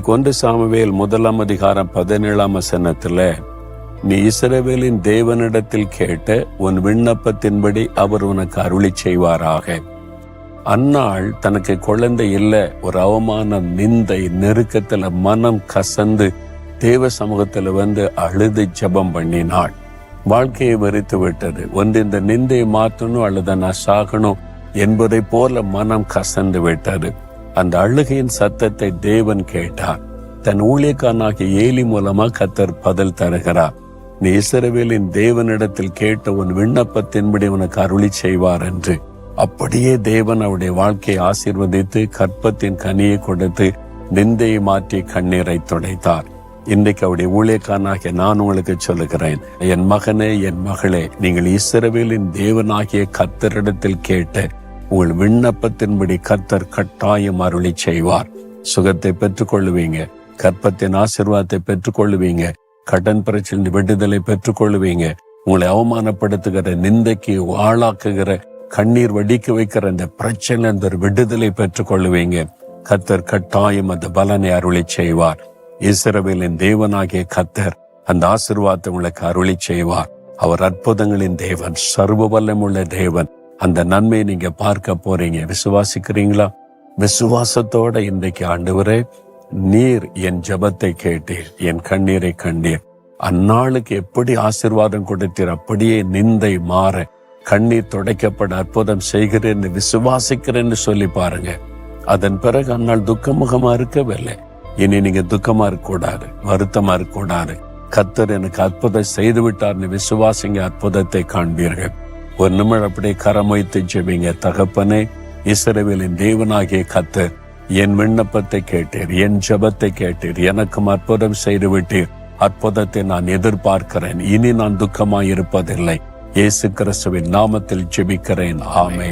ஒன்று சாமுவேல் முதலாம் அதிகாரம் பதினேழாம் வசனத்துல நீ இஸ்ரவேலின் தேவனிடத்தில் கேட்ட உன் விண்ணப்பத்தின்படி அவர் உனக்கு அருளி செய்வாராக. அந்நாள் தனக்கு குழந்தை இல்ல ஒரு அவமானம் நிந்தை நெருக்கத்துல மனம் கசந்து தேவ சமூகத்துல வந்து அழுது ஜெபம் பண்ணினாள். வாழ்க்கையை வெறித்து விட்டது. ஒன்று இந்த நிந்தையை மாற்றணும் அல்லது நான் சாகணும் என்பதை போல மனம் கசந்து விட்டது. அந்த அழுகையின் சத்தத்தை தேவன் கேட்டார். தன் ஊழியக்காரனாகிய ஏலி மூலமா கத்தர் பதில் தருகிறார். நீ இசரவேலின் தேவனிடத்தில் கேட்ட உன் விண்ணப்பத்தின்படி உனக்கு அருளி செய்வார் என்று. அப்படியே தேவன் அவருடைய வாழ்க்கையை ஆசீர்வதித்து கற்பத்தின் கனியை கொடுத்து நிந்தையை மாற்றி கண்ணீரை துடைத்தார். இன்றைக்கு அவருடைய ஊழியக்காரனாகிய நான் உங்களுக்கு சொல்லுகிறேன். என் மகனே என் மகளே நீங்கள் இஸ்ரவேலின் தேவனாகிய கத்தரிடத்தில் கேட்ட உங்கள் விண்ணப்பத்தின்படி கத்தர் கட்டாயம் அருளி செய்வார். சுகத்தை பெற்றுக்கொள்ளுவீங்க. கற்பத்தின் ஆசிர்வாதத்தை பெற்றுக்கொள்ளுவீங்க. கடன் பிரச்சனை விடுதலை பெற்றுக்கொள்ளுவீங்க. உங்களை அவமானப்படுத்துகிற நிந்தைக்கு ஆளாக்குகிற கண்ணீர் வடிக்க வைக்கிற அந்த பிரச்சனை அந்த ஒரு விடுதலை பெற்றுக்கொள்ளுவீங்க. கத்தர் கட்டாயம் அந்த பலனை அருளி செய்வார். இஸ்ரவேலின் தேவனாகிய கத்தர் அந்த ஆசிர்வாதத்தை உங்களுக்கு அருளி செய்வார். அவர் அற்புதங்களின் தேவன் சர்வ வல்லமுள்ள தேவன். அந்த நன்மையை நீங்க பார்க்க போறீங்க. விசுவாசிக்கிறீங்களா? விசுவாசத்தோட இன்றைக்கு ஆண்டவரே நீர் என் ஜெபத்தை கேட்டீர் என் கண்ணீரை கண்டீர். அந்நாளுக்கு எப்படி ஆசீர்வாதம் கொடுத்தீர் அப்படியே நிந்தை மாற கண்ணீர் துடைக்கப்பட அற்புதம் செய்கிறேன்னு விசுவாசிக்கிறேன்னு சொல்லி பாருங்க. அதன் பிறகு அந்நாள் துக்கமுகமா இருக்கவில்லை. இனி நீங்க துக்கமா இருக்கக்கூடாது வருத்தமா இருக்கக்கூடாது. கத்தர் எனக்கு அற்புதம் செய்து விட்டார்னு விசுவாசிங்க அற்புதத்தை காண்பீர்கள். ஒரு நிமிடம் அப்படியே கரம் வைத்து ஜெபிங்க. தகப்பனே இஸ்ரேவேலின் தேவனாகிய கத்தர் என் விண்ணப்பத்தை கேட்டீர் என் ஜெபத்தை கேட்டீர் எனக்கும் அற்புதம் செய்து விட்டீர் அற்புதத்தை நான் எதிர்பார்க்கிறேன். இனி நான் துக்கமாய் இருப்பதில்லை இயேசு கிறிஸ்துவின் நாமத்தில் ஜெபிக்கிறேன். ஆமே